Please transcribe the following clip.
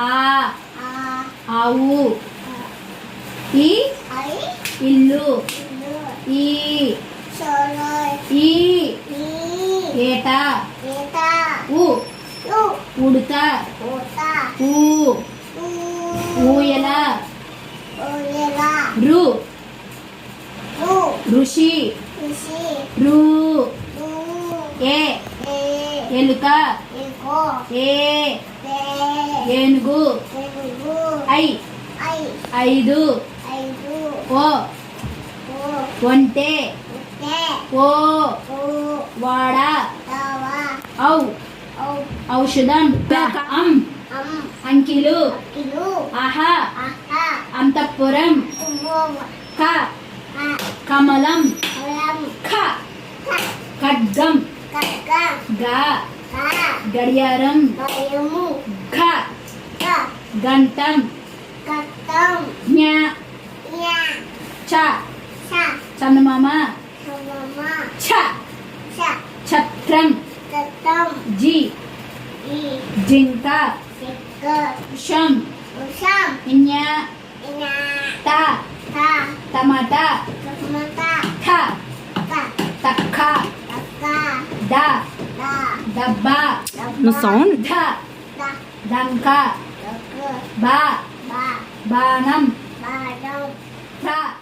ఆ. ఆవు. ఈ. ఇల్లు. ఈ. ఈ. ఏట. ఉ ఉడత. ఊ. ఊయల రు. ఋషి. రు. ఏ. ఎలుక. ఏ. ఏనుగు. ఐ. ఐదు. ఓ. ఒంటె. ఓ. వాడ. ఔ. ఔషధం. అం. అంకిలు. కిలు ఆహా. అంతఃపురం. క. కమలం. ఖ ఖడ్గం. గ గడియారం. గంటం. కట్టం జ్ఞ యా చ. స చందమామ. సమమ ఛ స ఛత్రం. కట్టం జి. ఈ జింక. షం ఉషం. ఇన్య ఇనా త. త. టమాటా సమత థ. క తక్క. ద. ద. దబ్బా. sound. ధ. ద. ba. Ba. Ba năm. Ba năm. Ba